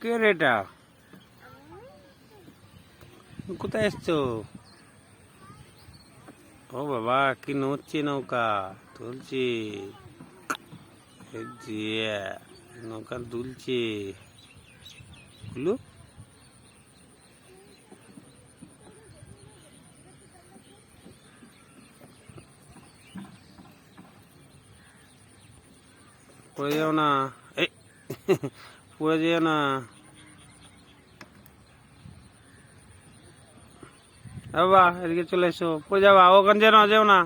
কে রে কোথায় এসছো? ও বাবা কি নড়ছে নৌকা? তুলছি নৌকা দুলছে গুলু পড়ে যাও না। এই পড়ে যেও না। বাবা, এদিকে চলে এসো। পড়ে যাবা? ওখানে যেও না যেও না।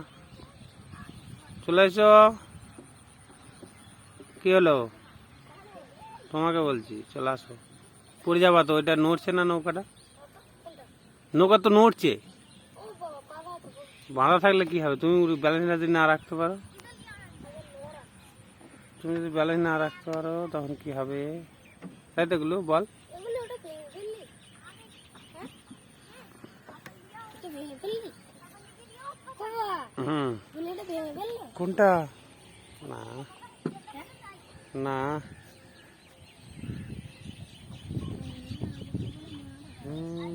চলে এসো। কি হলো? তোমাকে বলছি, চলে আসো। পড়ে যাবা তো এটা নড়ছে না নৌকাটা? নৌকা তো নড়ছে। বাঁধা থাকলে কি হবে? তুমি ব্যালেন্স যদি না রাখতে পারো। তুমি যদি ব্যালেন্স না রাখতে পারো তখন কি হবে? তাই তো গুলো বল। হ্যাঁ? হুম। কোনটা? না। হ্যাঁ? না। হুম।